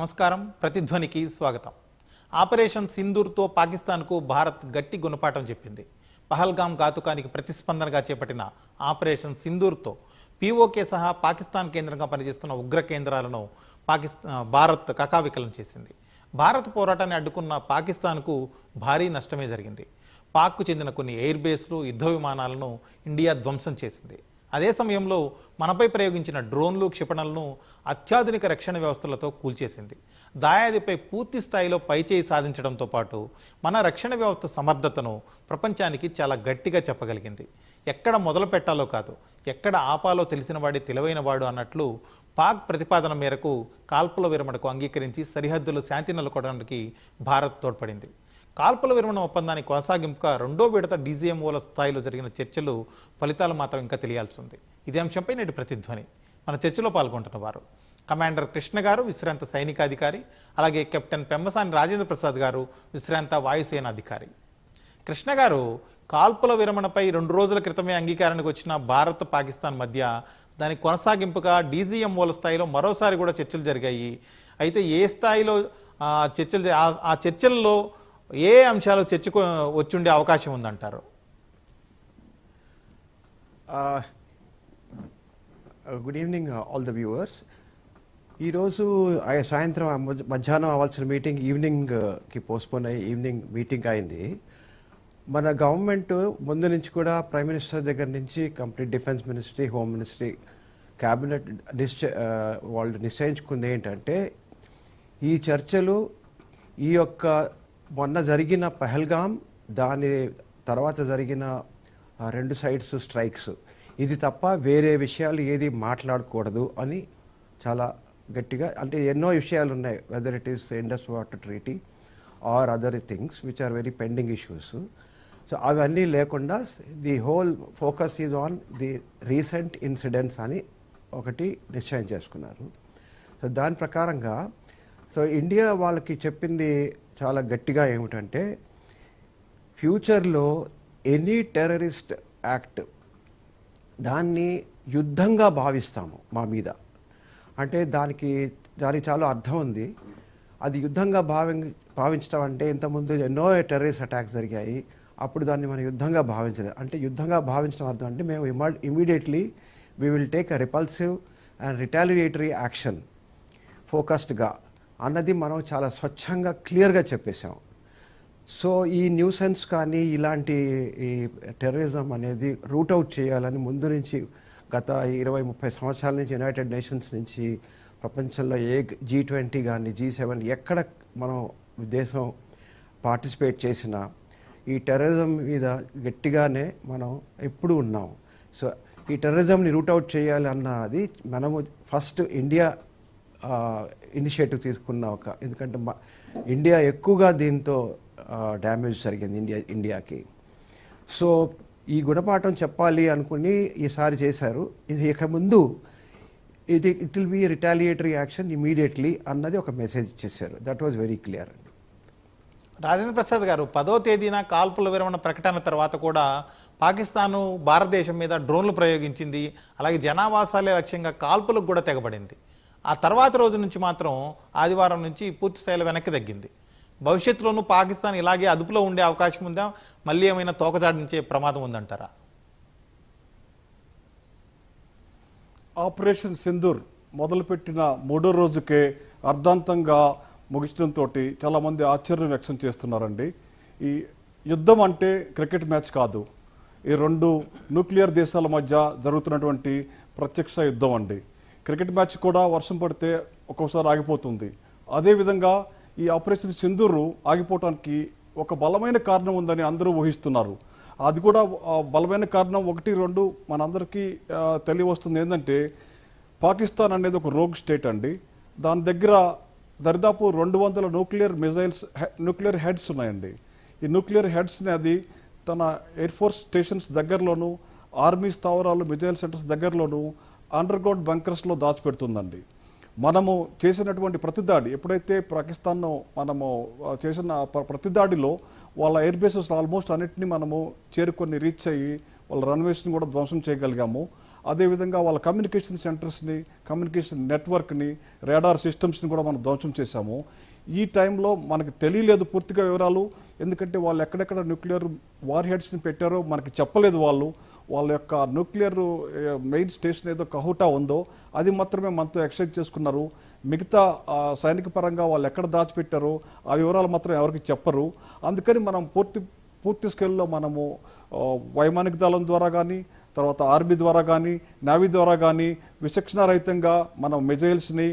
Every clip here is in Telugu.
నమస్కారం. ప్రతిధ్వనికి స్వాగతం. ఆపరేషన్ సింధూర్తో పాకిస్తాన్కు భారత్ గట్టి గుణపాఠం చెప్పింది. పహల్గాం ఘాతుకానికి ప్రతిస్పందనగా చేపట్టిన ఆపరేషన్ సింధూర్తో పీఓకే సహా పాకిస్తాన్ కేంద్రంగా పనిచేస్తున్న ఉగ్ర కేంద్రాలను పాకిస్తాన్ భారత్ కకావికలం చేసింది. భారత్ పోరాటాన్ని అడ్డుకున్న పాకిస్తాన్కు భారీ నష్టమే జరిగింది. పాక్కు చెందిన కొన్ని ఎయిర్ బేస్లు యుద్ధ విమానాలను ఇండియా ధ్వంసం చేసింది. అదే సమయంలో మనపై ప్రయోగించిన డ్రోన్లు క్షిపణలను అత్యాధునిక రక్షణ వ్యవస్థలతో కూల్చేసింది. దాయాదిపై పూర్తి స్థాయిలో పైచేయి సాధించడంతో పాటు మన రక్షణ వ్యవస్థ సమర్థతను ప్రపంచానికి చాలా గట్టిగా చెప్పగలిగింది. ఎక్కడ మొదలు పెట్టాలో కాదు ఎక్కడ ఆపాలో తెలిసిన వాడి తెలివైన వాడు అన్నట్లు పాక్ ప్రతిపాదన మేరకు కాల్పుల విరమణకు అంగీకరించి సరిహద్దులు శాంతి నెలకొనడానికి భారత్ తోడ్పడింది. కాల్పుల విరమణ ఒప్పందానికి కొనసాగింపుగా రెండో విడత డీజీఎంఓల స్థాయిలో జరిగిన చర్చలు ఫలితాలు మాత్రం ఇంకా తెలియాల్సి ఉంది. ఇదే అంశంపై నేటి ప్రతిధ్వని. మన చర్చలో పాల్గొంటున్న వారు. కమాండర్ కృష్ణ గారు విశ్రాంత సైనికాధికారి అలాగే కెప్టెన్ పెమ్మసాని రాజేంద్ర ప్రసాద్ గారు విశ్రాంత వాయుసేన అధికారి. కృష్ణ గారు కాల్పుల విరమణపై రెండు రోజుల క్రితమే అంగీకారానికి వచ్చిన భారత్ పాకిస్తాన్ మధ్య దాని కొనసాగింపుగా డీజీఎంఓల స్థాయిలో మరోసారి కూడా చర్చలు జరిగాయి. అయితే ఏ స్థాయిలో చర్చలు ఆ చర్చల్లో ఏ అంశాలు చర్చకు వచ్చుండే అవకాశం ఉందంటారు? Good evening all the viewers. ఈరోజు ఆ సాయంత్రం మధ్య- మధ్యాహ్నం అవ్వాల్సిన మీటింగ్ ఈవినింగ్కి పోస్ట్పోన్ అయ్యి ఈవినింగ్ మీటింగ్ అయింది. మన గవర్నమెంట్ ముందు నుంచి కూడా ప్రైమ్ మినిస్టర్ దగ్గర నుంచి complete defence ministry home ministry cabinet నిశ్చ వాళ్ళు నిశ్చయించుకుంది ఏంటంటే ఈ చర్చలు ఈ యొక్క మొన్న జరిగిన పహల్గాం దాని తర్వాత జరిగిన రెండు సైడ్స్ స్ట్రైక్స్. ఇది తప్ప వేరే విషయాలు ఏది మాట్లాడకూడదు అని చాలా గట్టిగా అంటే ఎన్నో విషయాలు ఉన్నాయి whether it is Indus water treaty or other things which are very pending issues so అవన్నీ లేకుండా the whole focus is on the recent incidents అని ఒకటి నిశ్చయం చేసుకున్నారు. సో దాని ప్రకారంగా సో ఇండియా వాళ్ళకి చెప్పింది చాలా గట్టిగా ఏమిటంటే ఫ్యూచర్లో ఎనీ టెర్రరిస్ట్ యాక్ట్ దాన్ని యుద్ధంగా భావిస్తాము మా మీద. అంటే దానికి దానికి చాలా అర్థం ఉంది. అది యుద్ధంగా భావి భావించడం అంటే ఇంతకుముందు ఎన్నో టెర్రరిస్ట్ అటాక్స్ జరిగాయి. అప్పుడు దాన్ని మనం యుద్ధంగా భావించలేదు. అంటే యుద్ధంగా భావించడం అర్థం అంటే మేము immediately we will take a repulsive and retaliatory action ఫోకస్డ్గా. అన్నది మనం చాలా స్వచ్ఛంగా క్లియర్గా చెప్పేశాం. సో ఈ న్యూసెన్స్ కానీ ఇలాంటి ఈ టెర్రరిజం అనేది రూట్ అవుట్ చేయాలని ముందు నుంచి గత ఇరవై ముప్పై సంవత్సరాల నుంచి యునైటెడ్ నేషన్స్ నుంచి ప్రపంచంలో ఏ జీ ట్వంటీ కానీ జీ సెవెన్ ఎక్కడ మనం దేశం పార్టిసిపేట్ చేసినా ఈ టెర్రరిజం మీద గట్టిగానే మనం ఎప్పుడు ఉన్నాం. సో ఈ టెర్రరిజంని రూట్ అవుట్ చేయాలి అన్నది మనము ఫస్ట్ ఇండియా ఇనిషియేటివ్ తీసుకున్న ఒక ఎందుకంటే మా ఇండియా ఎక్కువగా దీంతో డ్యామేజ్ జరిగింది ఇండియా ఇండియాకి సో ఈ గుణపాఠం చెప్పాలి అనుకుని ఈసారి చేశారు. ఇది ఇక ముందు ఇది it will be retaliatory action immediately అన్నది ఒక మెసేజ్ ఇచ్చేసారు దట్ వాజ్ వెరీ క్లియర్ అండి రాజేంద్ర ప్రసాద్ గారు పదో తేదీన కాల్పుల విరమణ ప్రకటన తర్వాత కూడా పాకిస్తాను భారతదేశం మీద డ్రోన్లు ప్రయోగించింది అలాగే జనావాసాలే లక్ష్యంగా కాల్పులకు కూడా తెగబడింది. ఆ తర్వాత రోజు నుంచి మాత్రం ఆదివారం నుంచి పూర్తి స్థాయిలో వెనక్కి తగ్గింది. భవిష్యత్తులోనూ పాకిస్తాన్ ఇలాగే అదుపులో ఉండే అవకాశం ఉందా? మళ్ళీ ఏమైనా తోకజాడించే ప్రమాదం ఉందంటారా? ఆపరేషన్ సింధూర్ మొదలుపెట్టిన మూడో రోజుకే అర్ధాంతంగా ముగించడంతో చాలామంది ఆశ్చర్యం వ్యక్తం చేస్తున్నారండి. ఈ యుద్ధం అంటే క్రికెట్ మ్యాచ్ కాదు. ఈ రెండు న్యూక్లియర్ దేశాల మధ్య జరుగుతున్నటువంటి ప్రత్యక్ష యుద్ధం అండి. క్రికెట్ మ్యాచ్ కూడా వర్షం పడితే ఒక్కొక్కసారి ఆగిపోతుంది. అదేవిధంగా ఈ ఆపరేషన్ సింధూరు ఆగిపోవటానికి ఒక బలమైన కారణం ఉందని అందరూ ఊహిస్తున్నారు. అది కూడా బలమైన కారణం ఒకటి రెండు మనందరికీ ఆ, తెలియవస్తుంది ఏంటంటే పాకిస్తాన్ అనేది ఒక రోగ్ స్టేట్ అండి. దాని దగ్గర దరిదాపు రెండు వందల న్యూక్లియర్ మిజైల్స్ న్యూక్లియర్ హెడ్స్ ఉన్నాయండి. ఈ న్యూక్లియర్ హెడ్స్ని అది తన ఎయిర్ ఫోర్స్ స్టేషన్స్ దగ్గరలోను ఆర్మీ స్థావరాలు మిజైల్ సెంటర్స్ దగ్గరలోనూ అండర్ గ్రౌండ్ బంకర్స్లో దాచిపెడుతుందండి. మనము చేసినటువంటి ప్రతిదాడి ఎప్పుడైతే పాకిస్తాన్ను మనము చేసిన ప్రతిదాడిలో వాళ్ళ ఎయిర్ బేసెస్ ఆల్మోస్ట్ అన్నిటిని మనము చేరుకొని రీచ్ అయ్యి వాళ్ళ రన్వేస్ని కూడా ధ్వంసం చేయగలిగాము. అదేవిధంగా వాళ్ళ కమ్యూనికేషన్ సెంటర్స్ని కమ్యూనికేషన్ నెట్వర్క్ని రేడార్ సిస్టమ్స్ని కూడా మనం ధ్వంసం చేశాము. ఈ టైంలో మనకు తెలియలేదు పూర్తిగా వివరాలు. ఎందుకంటే వాళ్ళు ఎక్కడెక్కడ న్యూక్లియర్ వార్ హెడ్స్ని పెట్టారో మనకి చెప్పలేదు వాళ్ళు. వాళ్ళ యొక్క న్యూక్లియర్ మెయిన్ స్టేషన్ ఏదో కహుటా ఉందో అది మాత్రమే మనతో ఎక్స్చేంజ్ చేసుకున్నారు. మిగతా సైనిక పరంగా వాళ్ళు ఎక్కడ దాచిపెట్టారో ఆ వివరాలు మాత్రం ఎవరికి చెప్పరు. అందుకని మనం పూర్తి పూర్తి స్కేల్లో మనము వైమానిక దళం ద్వారా కానీ తర్వాత ఆర్మీ ద్వారా కానీ నావీ ద్వారా కానీ విచక్షణారహితంగా మనం మిజైల్స్ని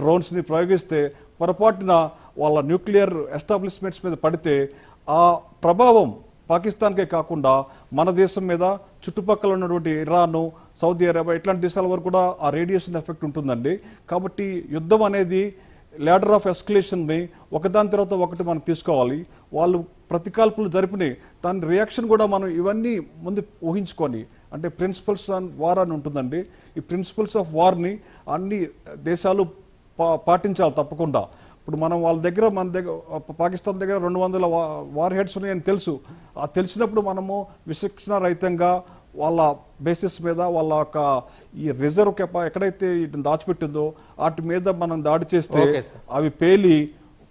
డ్రోన్స్ని ప్రయోగిస్తే పొరపాటున వాళ్ళ న్యూక్లియర్ ఎస్టాబ్లిష్మెంట్స్ మీద పడితే ఆ ప్రభావం పాకిస్తాన్కే కాకుండా మన దేశం మీద చుట్టుపక్కల ఉన్నటువంటి ఇరాను సౌదీ అరేబియా ఇట్లాంటి దేశాల వరకు కూడా ఆ రేడియేషన్ ఎఫెక్ట్ ఉంటుందండి. కాబట్టి యుద్ధం అనేది ల్యాడర్ ఆఫ్ ఎస్కలేషన్ని ఒకదాని తర్వాత ఒకటి మనం తీసుకోవాలి. వాళ్ళు ప్రతికాల్పులు జరిపినాయి దాని రియాక్షన్ కూడా మనం ఇవన్నీ ముందు ఊహించుకొని అంటే ప్రిన్సిపల్స్ ఆన్ వార్ అని ఉంటుందండి. ఈ ప్రిన్సిపల్స్ ఆఫ్ వార్ని అన్ని దేశాలు పా పాటించాలి తప్పకుండా. ఇప్పుడు మనం వాళ్ళ దగ్గర మన దగ్గర పాకిస్తాన్ దగ్గర రెండు వందల వార్ హెడ్స్ ఉన్నాయని తెలుసు. ఆ తెలిసినప్పుడు మనము విచక్షణ రహితంగా వాళ్ళ బేసిస్ మీద వాళ్ళ యొక్క ఈ రిజర్వ్ కెపా ఎక్కడైతే వీటిని దాచిపెట్టిందో వాటి మీద మనం దాడి చేస్తే. అవి పేలి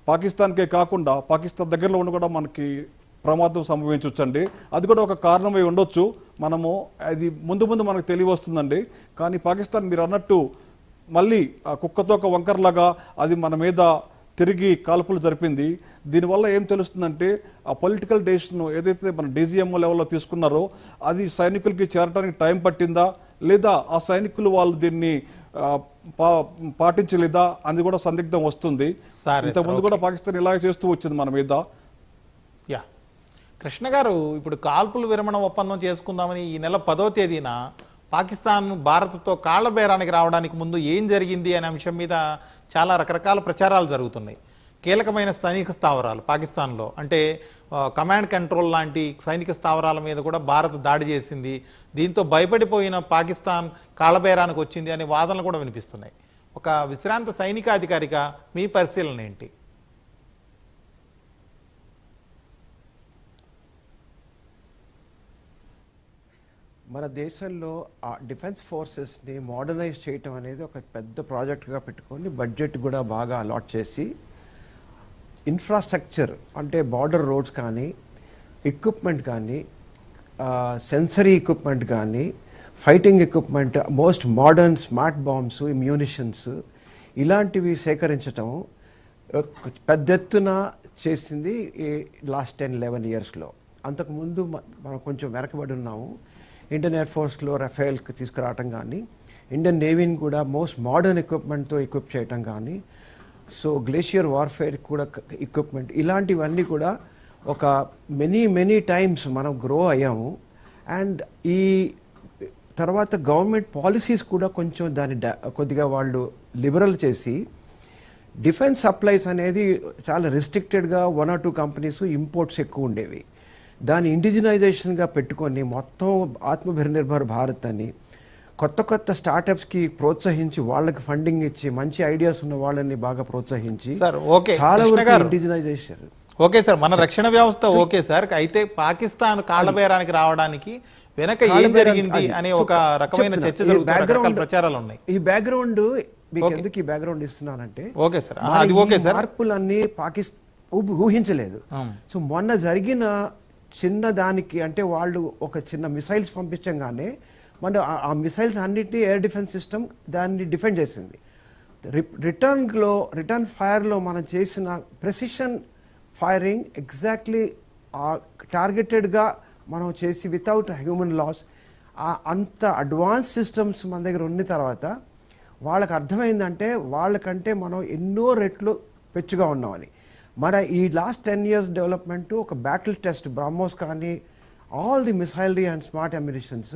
పాకిస్తాన్కే కాకుండా పాకిస్తాన్ దగ్గరలో ఉండి కూడా మనకి ప్రమాదం సంభవించవచ్చండి అది కూడా ఒక కారణమై ఉండొచ్చు. మనము అది ముందు ముందు మనకు తెలివి వస్తుందండి కానీ పాకిస్తాన్ మీరు అన్నట్టు మళ్ళీ ఆ కుక్కతో ఒక వంకర్లాగా అది మన మీద తిరిగి కాల్పులు జరిపింది. దీనివల్ల ఏం తెలుస్తుందంటే ఆ పొలిటికల్ డెసిషన్ ఏదైతే మన డీజీఎంఓ లెవెల్లో తీసుకున్నారో అది సైనికులకి చేరడానికి టైం పట్టిందా? లేదా ఆ సైనికులు వాళ్ళు దీన్ని పాటించలేదా? అని కూడా సందిగ్ధం వస్తుంది. సరే, ఇంతకుముందు కూడా పాకిస్తాన్ ఇలాగే చేస్తూ వచ్చింది మన మీద. యా. కృష్ణ గారు ఇప్పుడు కాల్పుల విరమణ ఒప్పందం చేసుకుందామని ఈ నెల పదో తేదీన పాకిస్తాన్ భారత్తో కాళ్ళ బేరానికి రావడానికి ముందు ఏం జరిగింది అనే అంశం మీద చాలా రకరకాల ప్రచారాలు జరుగుతున్నాయి. కీలకమైన సైనిక స్థావరాలు పాకిస్తాన్లో అంటే కమాండ్ కంట్రోల్ లాంటి సైనిక స్థావరాల మీద కూడా భారత్ దాడి చేసింది. దీంతో భయపడిపోయిన పాకిస్తాన్ కాళ్ళబేరానికి వచ్చింది అనే వాదనలు కూడా వినిపిస్తున్నాయి. ఒక విశ్రాంత సైనికాధికారిగా మీ పరిశీలన ఏంటి? మన దేశంలో ఆ డిఫెన్స్ ఫోర్సెస్ని మోడర్నైజ్ చేయటం అనేది ఒక పెద్ద ప్రాజెక్ట్గా పెట్టుకొని బడ్జెట్ కూడా బాగా అలాట్ చేసి ఇన్ఫ్రాస్ట్రక్చర్ అంటే బార్డర్ రోడ్స్ కానీ ఎక్విప్మెంట్ కానీ సెన్సరీ ఎక్విప్మెంట్ కానీ fighting equipment most modern smart bombs munitions ఇలాంటివి సేకరించటం పెద్ద ఎత్తున చేసింది ఈ లాస్ట్ టెన్ లెవెన్ ఇయర్స్లో. అంతకుముందు మనం కొంచెం వెనకబడి ఉన్నాము. ఇండియన్ ఎయిర్ ఫోర్స్లో రఫేల్కి తీసుకురావటం కానీ ఇండియన్ నేవీని కూడా మోస్ట్ మోడర్న్ ఎక్విప్మెంట్తో ఎక్విప్ చేయటం కానీ సో గ్లేషియర్ వార్ఫేర్ కూడా ఎక్విప్మెంట్ ఇలాంటివన్నీ కూడా ఒక మెనీ మెనీ టైమ్స్ మనం గ్రో అయ్యాము. అండ్ ఈ తర్వాత గవర్నమెంట్ పాలసీస్ కూడా కొంచెం దాన్ని కొద్దిగా వాళ్ళు లిబరల్ చేసి డిఫెన్స్ సప్లైస్ అనేది చాలా రిస్ట్రిక్టెడ్గా one or two companies imports ఎక్కువ ఉండేవి. దాన్ని ఇండిజినైజేషన్గా పెట్టుకొని మొత్తం ఆత్మనిర్భర్ భారత్ అని కొత్త కొత్త స్టార్టప్స్కి ప్రోత్సహించి వాళ్ళకి ఫండింగ్ ఇచ్చి మంచి ఐడియాస్ ఉన్న వాళ్ళని బాగా ప్రోత్సహించి. చాలా వరకు. ఇండిజినైజేషన్ ఓకే సార్ మన రక్షణ వ్యవస్థ ఓకే సార్ అయితే పాకిస్తాన్ కాళ్ళబేరానికి రావడానికి వెనక ఏం జరిగింది. అనే ఒక రకమైన. చర్చ జరుగుతుంది ప్రచారాలు ఉన్నాయి ఈ బ్యాక్గ్రౌండ్ మీకు. ఎందుకు ఈ బ్యాక్గ్రౌండ్ ఇస్తున్నానంటే ఓకే సార్ అది ఓకే సార్ మార్పులన్నీ పాకిస్తాన్ ఊహించలేదు. సో మొన్న జరిగిన చిన్నదానికి అంటే వాళ్ళు ఒక చిన్న మిసైల్స్ పంపించగానే మన ఆ- మిసైల్స్ అన్నిటినీ ఎయిర్ డిఫెన్స్ సిస్టమ్ దాన్ని డిఫెండ్ చేసింది. రిటర్న్లో రిటర్న్ ఫైర్లో మనం చేసిన ప్రెసిషన్ ఫైరింగ్ ఎగ్జాక్ట్లీ టార్గెటెడ్గా మనం చేసి వితౌట్ హ్యూమన్ లాస్ అంత అడ్వాన్స్ సిస్టమ్స్ మన దగ్గర ఉన్న తర్వాత వాళ్ళకి అర్థమైందంటే వాళ్ళకంటే మనం ఎన్నో రెట్లు పెచ్చుగా ఉన్నామని. మరి ఈ లాస్ట్ టెన్ ఇయర్స్ డెవలప్మెంట్ ఒక బ్యాటిల్ టెస్ట్ బ్రహ్మోస్ కానీ all the missilery and smart ammunitions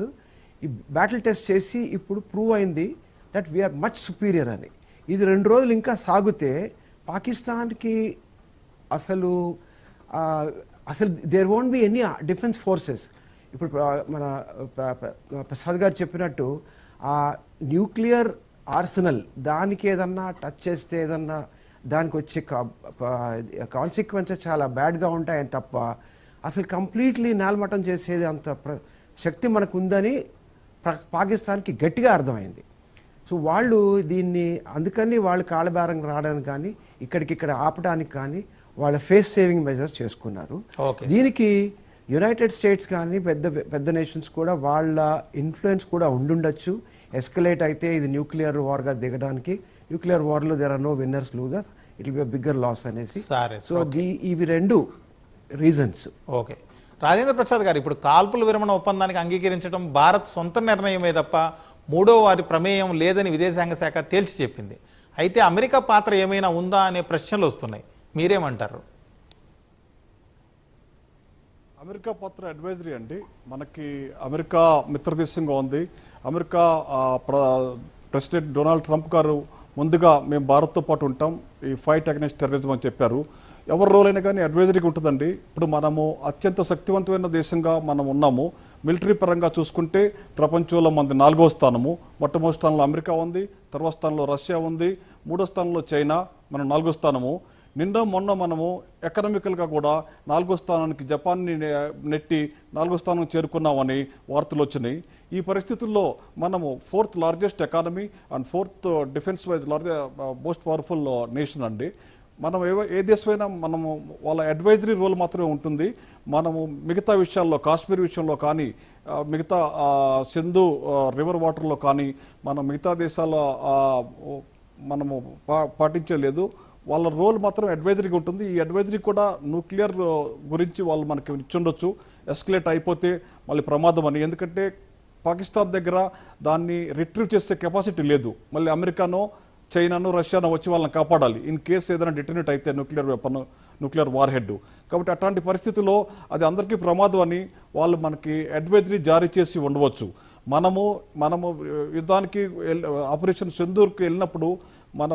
ఈ బ్యాటిల్ టెస్ట్ చేసి ఇప్పుడు ప్రూవ్ అయింది దట్ వీఆర్ మచ్ సుపీరియర్ అని. ఇది రెండు రోజులు ఇంకా సాగితే పాకిస్తాన్కి అసలు అసలు there won't be any defence forces ఇప్పుడు మన ప్రసాద్ గారు చెప్పినట్టు ఆ న్యూక్లియర్ ఆర్సనల్ దానికి ఏదన్నా టచ్ చేస్తే ఏదన్నా దానికి వచ్చే కాన్సిక్వెన్సెస్ చాలా బ్యాడ్గా ఉంటాయని తప్ప అసలు కంప్లీట్లీ నేలమట్టం చేసేది అంత ప్ర శక్తి మనకు ఉందని పాకిస్తాన్కి గట్టిగా అర్థమైంది. సో వాళ్ళు దీన్ని అందుకని వాళ్ళు కాళ్ళబేరం రావడానికి కానీ ఇక్కడికిక్కడ ఆపడానికి కానీ వాళ్ళ ఫేస్ సేవింగ్ మెజర్స్ చేసుకున్నారు. దీనికి యునైటెడ్ స్టేట్స్ కానీ పెద్ద పెద్ద నేషన్స్ కూడా వాళ్ళ ఇన్ఫ్లుయెన్స్ కూడా ఉండుండొచ్చు. ఎస్కలేట్ అయితే ఇది న్యూక్లియర్ వార్గా దిగడానికి nuclear వార్లో there are no winners losers it will be bigger loss అనేసి. సరే, సో ఇవి రెండు రీజన్స్ ఓకే రాజేంద్ర ప్రసాద్ గారు ఇప్పుడు కాల్పుల విరమణ ఒప్పందానికి అంగీకరించడం భారత్ సొంత నిర్ణయమే తప్ప మూడో వారి ప్రమేయం లేదని విదేశాంగ శాఖ తేల్చి చెప్పింది. అయితే అమెరికా పాత్ర ఏమైనా ఉందా అనే ప్రశ్నలు వస్తున్నాయి. మీరేమంటారు? అమెరికా పత్ర అడ్వైజరీ అండి. మనకి అమెరికా మిత్రదేశంగా ఉంది. అమెరికా ప్రెసిడెంట్ డొనాల్డ్ ట్రంప్ గారు ముందుగా మేము భారత్తో పాటు ఉంటాం. ఈ ఫైట్ అగెన్స్ట్ టెర్రరిజం అని చెప్పారు. ఎవరి రోల్ అయినా కానీ అడ్వైజరీగా ఉంటుందండి. ఇప్పుడు మనము అత్యంత శక్తివంతమైన దేశంగా మనం ఉన్నాము. మిలిటరీ పరంగా చూసుకుంటే ప్రపంచంలో మనది నాలుగో స్థానము. మొట్టమొదటి స్థానంలో అమెరికా ఉంది. తర్వాత స్థానంలో రష్యా ఉంది. మూడో స్థానంలో చైనా. మనం నాలుగో స్థానము. నిన్న మొన్న మనము ఎకనామికల్గా కూడా నాలుగో స్థానానికి జపాన్ని నెట్టి నాలుగో స్థానం చేరుకున్నామని వార్తలు వచ్చినాయి. ఈ పరిస్థితుల్లో మనము fourth largest economy and fourth defence wise large most powerful nation అండి. మనం ఏ ఏ దేశమైనా మనము వాళ్ళ అడ్వైజరీ రోల్ మాత్రమే ఉంటుంది. మనము మిగతా విషయాల్లో కాశ్మీర్ విషయంలో కానీ మిగతా సింధు రివర్ వాటర్లో కానీ మనం మిగతా దేశాల మనము పా పాటించలేదు. వాళ్ళ రోల్ మాత్రం అడ్వైజరీగా ఉంటుంది. ఈ అడ్వైజరీ కూడా న్యూక్లియర్ uh, గురించి వాళ్ళు మనకి ఇచ్చుండొచ్చు. ఎస్కలేట్ అయిపోతే మళ్ళీ ప్రమాదం అని. ఎందుకంటే పాకిస్తాన్ దగ్గర దాన్ని రిట్రీవ్ చేసే కెపాసిటీ లేదు. మళ్ళీ అమెరికానో చైనాను రష్యాను వచ్చి వాళ్ళని కాపాడాలి. ఇన్ కేసు ఏదైనా డిటర్నేట్ అయితే nuclear weapon nuclear warhead కాబట్టి అట్లాంటి పరిస్థితుల్లో అది అందరికీ ప్రమాదం అని వాళ్ళు మనకి అడ్వైజరీ జారీ చేసి ఉండవచ్చు. మనము మనము యుద్ధానికి ఆపరేషన్ సింధూర్కి వెళ్ళినప్పుడు మన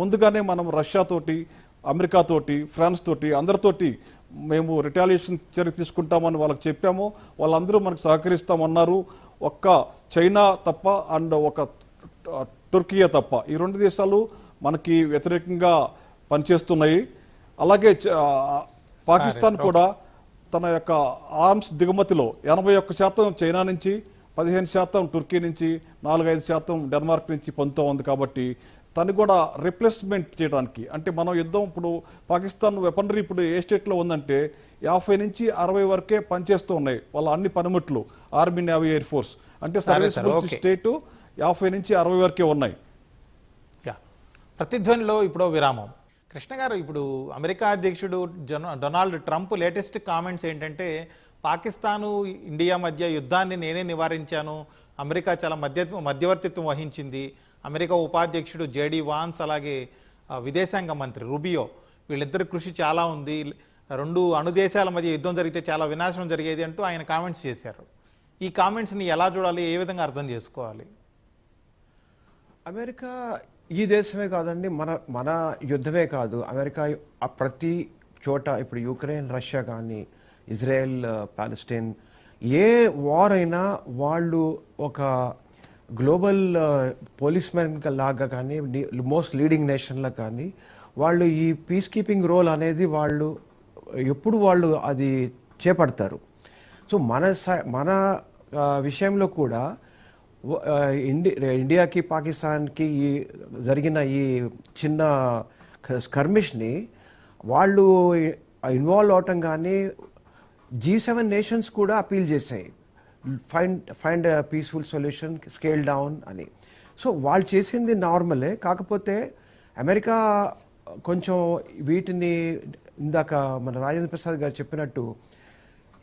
ముందుగానే మనం రష్యాతోటి అమెరికాతోటి ఫ్రాన్స్ తోటి అందరితోటి మేము రిటాలియేషన్ చర్య తీసుకుంటామని వాళ్ళకి చెప్పాము. వాళ్ళందరూ మనకు సహకరిస్తామన్నారు. ఒక్క చైనా తప్ప అండ్ ఒక టుర్కియా తప్ప. ఈ రెండు దేశాలు మనకి వ్యతిరేకంగా పనిచేస్తున్నాయి. అలాగే పాకిస్తాన్ కూడా తన యొక్క ఆర్మ్స్ దిగుమతిలో ఎనభై ఒక్క శాతం చైనా నుంచి పదిహేను శాతం టర్కీ నుంచి నాలుగైదు శాతం డెన్మార్క్ నుంచి పొందుతూ ఉంది కాబట్టి తను కూడా రిప్లేస్మెంట్ చేయడానికి. అంటే మనం యుద్ధం ఇప్పుడు పాకిస్తాన్ వెపనరీ ఇప్పుడు ఏ స్టేట్లో ఉందంటే యాభై నుంచి అరవై వరకే పనిచేస్తూ ఉన్నాయి వాళ్ళ అన్ని పనిముట్లు ఆర్మీ నేవీ ఎయిర్ ఫోర్స్. అంటే సరే, సర్వీస్. స్టేటు యాభై నుంచి అరవై వరకే ఉన్నాయి. ప్రతిధ్వనిలో ఇప్పుడు విరామం. కృష్ణ గారు ఇప్పుడు అమెరికా అధ్యక్షుడు జొన డొనాల్డ్ ట్రంప్ లేటెస్ట్ కామెంట్స్ ఏంటంటే పాకిస్తాను ఇండియా మధ్య యుద్ధాన్ని నేనే నివారించాను. అమెరికా చాలా మధ్య మధ్యవర్తిత్వం వహించింది. అమెరికా ఉపాధ్యక్షుడు జేడీ వాన్స్ అలాగే విదేశాంగ మంత్రి రుబియో వీళ్ళిద్దరి కృషి చాలా ఉంది. రెండు అణుదేశాల మధ్య యుద్ధం జరిగితే చాలా వినాశనం జరిగేది అంటూ ఆయన కామెంట్స్ చేశారు. ఈ కామెంట్స్ని ఎలా చూడాలి? ఏ విధంగా అర్థం చేసుకోవాలి? అమెరికా ఈ దేశమే కాదండి మన మన యుద్ధమే కాదు. అమెరికా ప్రతి చోట ఇప్పుడు యుక్రెయిన్ రష్యా కానీ ఇజ్రాయెల్ పాలస్టైన్ ఏ వార్ అయినా వాళ్ళు ఒక గ్లోబల్ పోలీస్ మ్యాన్ లాగా కానీ మోస్ట్ లీడింగ్ నేషన్లా కానీ వాళ్ళు ఈ పీస్ కీపింగ్ రోల్ అనేది వాళ్ళు ఎప్పుడు వాళ్ళు అది చేపడతారు. సో మన మన విషయంలో కూడా ఇండి ఇండియాకి పాకిస్తాన్కి ఈ జరిగిన ఈ చిన్న స్కర్మిష్ని వాళ్ళు ఇన్వాల్వ్ అవటం కానీ జీ సెవెన్ నేషన్స్ కూడా అపీల్ చేశాయి. Find find peaceful solution scale down అని. సో వాళ్ళు చేసింది నార్మలే. కాకపోతే అమెరికా కొంచెం వీటిని ఇందాక మన రాజేంద్ర ప్రసాద్ గారు చెప్పినట్టు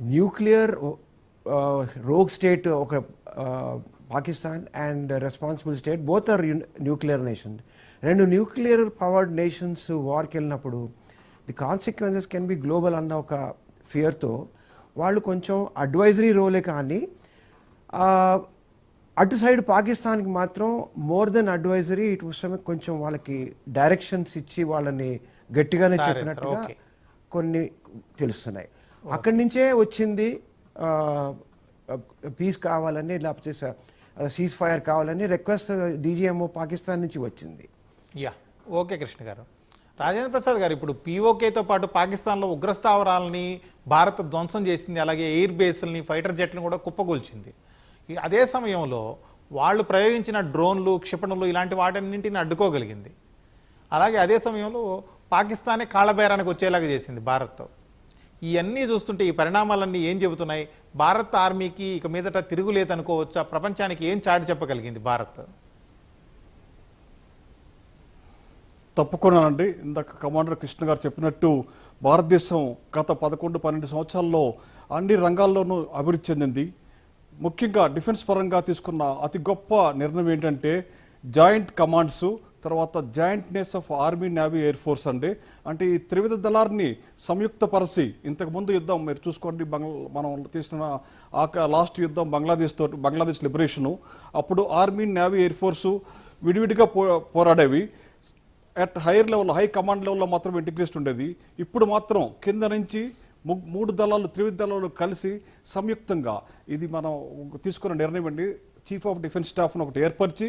న్యూక్లియర్ రోగ్ స్టేట్ ఒక Pakistan and responsible state both are nuclear nation. రెండు న్యూక్లియర్ పవర్డ్ నేషన్స్ వార్కి వెళ్ళినప్పుడు the consequences can be global అన్న ఒక ఫియర్తో వాళ్ళు కొంచెం అడ్వైజరీ రోలే కానీ అటు సైడ్ పాకిస్తాన్కి మాత్రం మోర్ దెన్ అడ్వైజరీ ఇటు విషయమే కొంచెం వాళ్ళకి డైరెక్షన్స్ ఇచ్చి వాళ్ళని గట్టిగానే చెప్పినట్టుగా. కొన్ని తెలుస్తున్నాయి. అక్కడి నుంచే వచ్చింది పీస్ కావాలని లేకపోతే సీజ్ ఫైర్ కావాలని రిక్వెస్ట్ డీజీఎంఓ పాకిస్తాన్ నుంచి వచ్చింది. యా ఓకే కృష్ణ గారు. రాజేంద్ర ప్రసాద్ గారు ఇప్పుడు పీఓకేతో పాటు పాకిస్తాన్లో ఉగ్రస్థావరాలని భారత్ ధ్వంసం చేసింది అలాగే ఎయిర్ బేస్లని ఫైటర్ జెట్లను కూడా కుప్పగొల్చింది అదే సమయంలో వాళ్ళు ప్రయోగించిన డ్రోన్లు క్షిపణులు ఇలాంటి వాటన్నింటిని అడ్డుకోగలిగింది. అలాగే అదే సమయంలో పాకిస్తానే కాళ్ళబేరానికి వచ్చేలాగా చేసింది భారత్ ఇవన్నీ చూస్తుంటే ఈ పరిణామాలన్నీ ఏం చెబుతున్నాయి? భారత్ ఆర్మీకి ఇక మీదట తిరుగులేదనుకోవచ్చా? ప్రపంచానికి ఏం చాటి చెప్పగలిగింది భారత్? తప్పుకున్నానండి. ఇందాక కమాండర్ కృష్ణ గారు చెప్పినట్టు భారతదేశం గత పదకొండు పన్నెండు సంవత్సరాల్లో అన్ని రంగాల్లోనూ అభివృద్ధి చెందింది. ముఖ్యంగా డిఫెన్స్ పరంగా తీసుకున్న అతి గొప్ప నిర్ణయం ఏంటంటే జాయింట్ కమాండ్స్ తర్వాత jointness of army navy air force అండి. అంటే ఈ త్రివిధ దళాన్ని సంయుక్తపరిచి ఇంతకుముందు యుద్ధం మీరు చూసుకోండి బంగ్లా మనం తీసిన ఆ లాస్ట్ యుద్ధం బంగ్లాదేశ్ తోటి బంగ్లాదేశ్ లిబరేషను. అప్పుడు ఆర్మీ నేవీ ఎయిర్ ఫోర్సు విడివిడిగా పో పోరాడేవి. At higher level high command లెవెల్లో మాత్రం ఇంటిగ్రేషన్ ఉండేది. ఇప్పుడు మాత్రం కింద నుంచి మూడు దళాలు త్రివిధ దళాలు కలిసి సంయుక్తంగా ఇది మనం తీసుకున్న నిర్ణయం అండి. చీఫ్ ఆఫ్ డిఫెన్స్ స్టాఫ్ను ఒకటి ఏర్పరిచి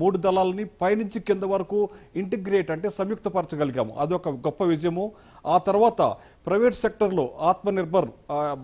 మూడు దళాలని పైనుంచి కింద వరకు ఇంటిగ్రేట్ అంటే సంయుక్తపరచగలిగాము. అదొక గొప్ప విజయము. ఆ తర్వాత ప్రైవేట్ సెక్టర్లో ఆత్మనిర్భర్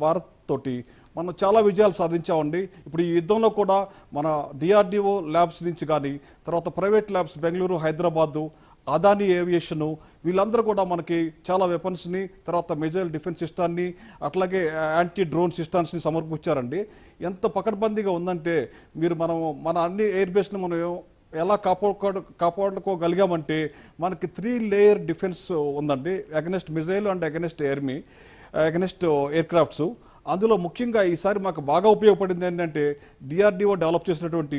భారత్ తోటి మనం చాలా విజయాలు సాధించామండి. ఇప్పుడు ఈ యుద్ధంలో కూడా మన డిఆర్డిఓ ల్యాబ్స్ నుంచి కానీ తర్వాత private labs Bengaluru Hyderabad Adani aviation వీళ్ళందరూ కూడా మనకి చాలా వెపన్స్ని తర్వాత మిజైల్ డిఫెన్స్ సిస్టాన్ని అట్లాగే యాంటీ డ్రోన్ సిస్టమ్స్ని సమర్పించారండి ఎంత పకడ్బందీగా ఉందంటే మీరు మనం మన అన్ని ఎయిర్ బేస్ని మనం ఎలా కాపాడుకో కాపాడుకోగలిగామంటే మనకి త్రీ లేయర్ డిఫెన్స్ ఉందండి. అగెనెస్ట్ మిజైల్ అండ్ అగెనెస్ట్ ఎయిర్మీ అగనెస్ట్ ఎయిర్ క్రాఫ్ట్స్ అందులో ముఖ్యంగా ఈసారి మాకు బాగా ఉపయోగపడింది ఏంటంటే డిఆర్డిఓ డెవలప్ చేసినటువంటి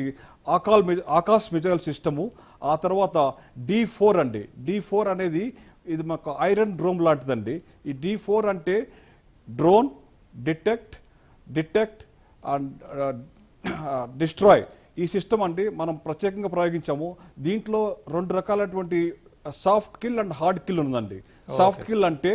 ఆకాల్ ఆకాశ్ మిజైల్ సిస్టము ఆ తర్వాత డి ఫోర్ అండి. డి ఫోర్ అనేది ఇది మాకు ఐరన్ డ్రోమ్ లాంటిదండి. ఈ డి ఫోర్ అంటే drone detect detect and destroy. ఈ సిస్టమ్ అండి మనం ప్రత్యేకంగా ప్రయోగించాము. దీంట్లో రెండు రకాలైనటువంటి soft kill and hard kill ఉందండి. సాఫ్ట్ కిల్ అంటే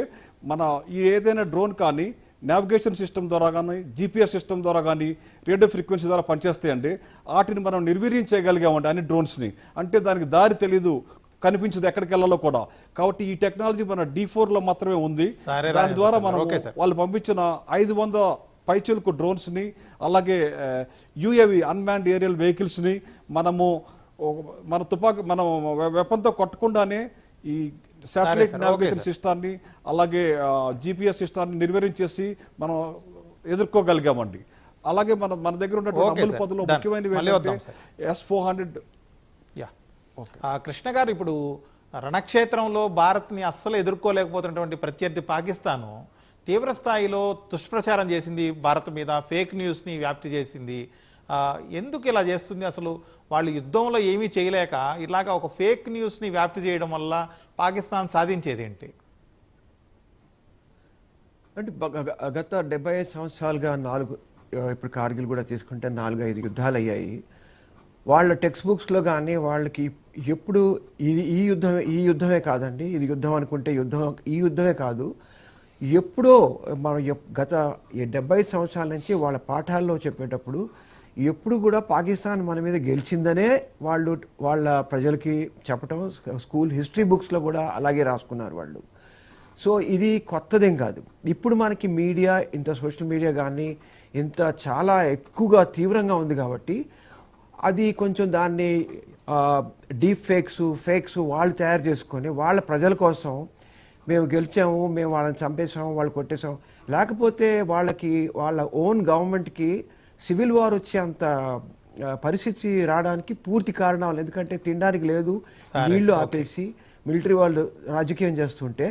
మన ఈ ఏదైనా డ్రోన్ కానీ నావిగేషన్ సిస్టమ్ ద్వారా కానీ జీపీఎస్ సిస్టమ్ ద్వారా కానీ రేడియో ఫ్రీక్వెన్సీ ద్వారా పనిచేస్తాయండి వాటిని మనం నిర్వీర్యం చేయగలిగామండి అన్ని డ్రోన్స్ని అంటే దానికి దారి తెలీదు కనిపించదు ఎక్కడికి వెళ్ళాలో కూడా కాబట్టి ఈ టెక్నాలజీ మన డి లో మాత్రమే ఉంది దాని ద్వారా. మనం. వాళ్ళు పంపించిన ఐదు వంద పైచలకు డ్రోన్స్ని అలాగే యుఏవి అన్మాన్డ్ ఏరియల్ వెహికల్స్ని మనము మన తుపాకి మనం వెపన్తో కొట్టకుండానే ఈ శాటిలైట్ నావిగేషన్ సిస్టాన్ని అలాగే జిపిఎస్ సిస్టాన్ని నిర్వహించేసి మనం ఎదుర్కోగలిగామండి అలాగే మన మన దగ్గర ఉన్నటువంటి ఓకే అమలు సార్. పదులు Done. ముఖ్యమైనవి. ఎస్ ఫోర్ హండ్రెడ్ కృష్ణ గారు ఇప్పుడు రణక్షేత్రంలో భారత్ని అస్సలు ఎదుర్కోలేకపోతున్నటువంటి ప్రత్యర్థి పాకిస్తాను తీవ్ర స్థాయిలో దుష్ప్రచారం చేసింది భారత్ మీద ఫేక్ న్యూస్ని వ్యాప్తి చేసింది ఎందుకు ఇలా చేస్తుంది అసలు? వాళ్ళు యుద్ధంలో ఏమీ చేయలేక ఇలాగా ఒక ఫేక్ న్యూస్ని వ్యాప్తి చేయడం వల్ల పాకిస్తాన్ సాధించేది ఏంటి? అంటే గత డెబ్బై ఐదు సంవత్సరాలుగా నాలుగు ఇప్పుడు కార్గిల్ కూడా తీసుకుంటే నాలుగు ఐదు యుద్ధాలు అయ్యాయి. వాళ్ళ టెక్స్ట్ బుక్స్లో కానీ వాళ్ళకి ఎప్పుడు ఇది ఈ యుద్ధం ఈ యుద్ధమే కాదండి ఇది యుద్ధం అనుకుంటే యుద్ధం ఈ యుద్ధమే కాదు. ఎప్పుడో మనం గత ఈ డెబ్బై సంవత్సరాల నుంచి వాళ్ళ పాఠాల్లో చెప్పేటప్పుడు ఎప్పుడు కూడా పాకిస్తాన్ మన మీద గెలిచిందనే వాళ్ళు వాళ్ళ ప్రజలకి చెప్పటం స్కూల్ హిస్టరీ బుక్స్లో కూడా అలాగే రాసుకున్నారు వాళ్ళు. సో ఇది కొత్తదేం కాదు. ఇప్పుడు మనకి మీడియా ఇంత సోషల్ మీడియా కానీ ఇంత చాలా ఎక్కువగా తీవ్రంగా ఉంది కాబట్టి అది కొంచెం దాన్ని డీప్ ఫేక్స్ ఫేక్స్ వాళ్ళు తయారు చేసుకొని వాళ్ళ ప్రజల కోసం మేము గెలిచాము మేము వాళ్ళని చంపేసాము వాళ్ళు కొట్టేసాము లేకపోతే వాళ్ళకి వాళ్ళ ఓన్ గవర్నమెంట్కి సివిల్ వార్ వచ్చే అంత ఆ, పరిస్థితి రావడానికి పూర్తి కారణాలు ఎందుకంటే తినడానికి లేదు నీళ్ళు ఆపేసి మిలిటరీ వాళ్ళు రాజకీయం చేస్తుంటే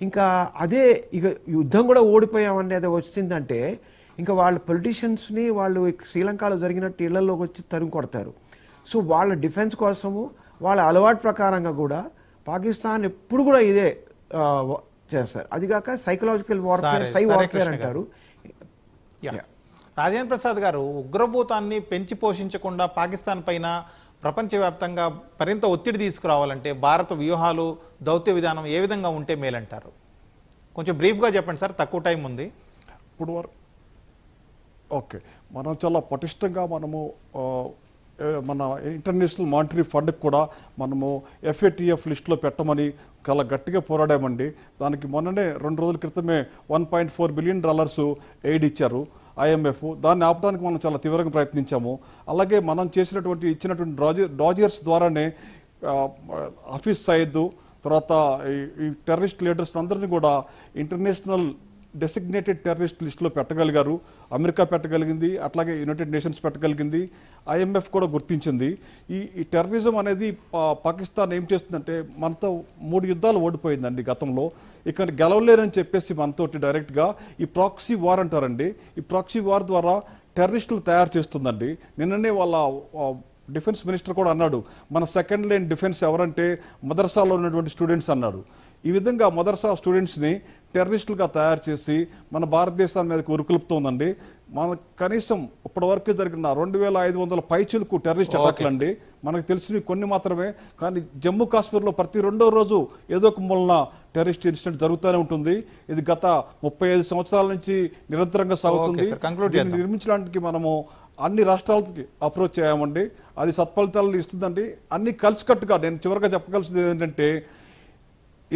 ఇంకా అదే ఇక యుద్ధం కూడా ఓడిపోయామనేది వచ్చిందంటే ఇంకా వాళ్ళ పొలిటీషియన్స్ని వాళ్ళు శ్రీలంకలో జరిగినట్టు ఇళ్ళలోకి వచ్చి తరుము కొడతారు. సో వాళ్ళ డిఫెన్స్ కోసము వాళ్ళ అలవాటు ప్రకారంగా కూడా పాకిస్తాన్ ఎప్పుడు కూడా ఇదే చేస్తారు. అది కాక సైకలాజికల్ వార్ఫేర్ సై వార్ఫేర్. అంటారు. యా. రాజేంద్ర ప్రసాద్ గారు ఉగ్రభూతాన్ని పెంచి పోషించకుండా పాకిస్తాన్ పైన ప్రపంచవ్యాప్తంగా మరింత ఒత్తిడి తీసుకురావాలంటే భారత వ్యూహాలు దౌత్య విధానం ఏ విధంగా ఉంటే మేలంటారు? కొంచెం బ్రీఫ్గా చెప్పండి సార్ తక్కువ టైం ఉంది. ఇప్పుడు ఓకే. మనం చాలా పటిష్టంగా మనము మన ఇంటర్నేషనల్ మానిటరీ ఫండ్కి కూడా మనము ఎఫ్ఏటిఎఫ్ లిస్టులో పెట్టమని చాలా గట్టిగా పోరాడామండి. దానికి మొన్ననే రెండు రోజుల క్రితమే one point four billion dollars aid ఇచ్చారు. ఐఎంఎఫ్. దాన్ని ఆపడానికి మనం చాలా తీవ్రంగా ప్రయత్నించాము. అలాగే మనం చేసినటువంటి ఇచ్చినటువంటి డాజర్ డాజర్స్ ద్వారానే హఫీజ్ సయీద్ తర్వాత ఈ- ఈ టెర్రరిస్ట్ లీడర్స్ అందరినీ కూడా ఇంటర్నేషనల్ డెసిగ్నేటెడ్ టెర్రరిస్ట్ లిస్టులో పెట్టగలిగారు. అమెరికా పెట్టగలిగింది అట్లాగే యునైటెడ్ నేషన్స్ పెట్టగలిగింది. ఐఎంఎఫ్ కూడా గుర్తించింది. ఈ ఈ టెర్రరిజం అనేది పా- పాకిస్తాన్ ఏం చేస్తుందంటే మనతో మూడు యుద్ధాలు ఓడిపోయిందండి గతంలో. ఇక గెలవలేరని చెప్పేసి మనతోటి డైరెక్ట్గా ఈ ప్రాక్సీ వార్ అంటారండి. ఈ ప్రాక్సీ వార్ ద్వారా టెర్రరిస్టులు తయారు చేస్తుందండి. నిన్ననే వాళ్ళ డిఫెన్స్ మినిస్టర్ కూడా అన్నాడు. మన సెకండ్ లైన్ డిఫెన్స్ ఎవరంటే మదర్సాలో ఉన్నటువంటి స్టూడెంట్స్ అన్నాడు. ఈ విధంగా మదర్సా స్టూడెంట్స్ని టెర్రరిస్టులుగా తయారు చేసి మన భారతదేశం మీదకి ఉరుకులుపుతోందండి. మన కనీసం ఇప్పటి వరకు జరిగిన రెండు వేల ఐదు వందల పైచులకు టెర్రరిస్ట్ అటాక్లు అండి. మనకు తెలిసినవి కొన్ని మాత్రమే. కానీ జమ్మూ కాశ్మీర్లో ప్రతి రెండో రోజు ఏదో ఒక మూలన టెర్రరిస్ట్ ఇన్సిడెంట్ జరుగుతూనే ఉంటుంది. ఇది గత ముప్పై ఐదు సంవత్సరాల నుంచి నిరంతరంగా సాగుతుంది. దీన్ని. నిర్మించడానికి మనము అన్ని రాష్ట్రాలకి అప్రోచ్ చేయమండి అది సత్ఫలితాలను ఇస్తుందండి. అన్ని కలిసికట్టుగా నేను చివరిగా చెప్పగలిసింది ఏంటంటే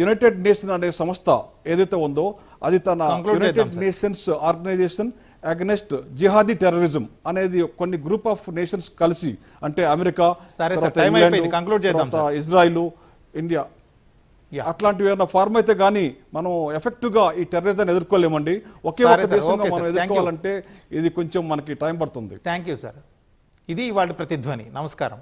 యునైటెడ్ నేషన్ అనే సంస్థ ఏదైతే ఉందో అది తన యునైటెడ్. నేషన్స్ ఆర్గనైజేషన్ అగనెస్ట్ జిహాదీ టెర్రరిజం అనేది కొన్ని గ్రూప్ ఆఫ్ నేషన్స్ కలిసి అంటే అమెరికా ఇజ్రాయిల్ ఇండియా. అట్లాంటివి ఏమైనా ఫార్మ్ అయితే కానీ మనం ఎఫెక్టివ్గా ఈ టెర్రరిజం ఎదుర్కోలేమండి. ఒకే ఒక. దేశంగా మనం. ఎదుర్కోవాలంటే ఇది కొంచెం మనకి టైం పడుతుంది. థ్యాంక్ యూ సార్ ఇది ఇవాళ ప్రతిధ్వని. నమస్కారం.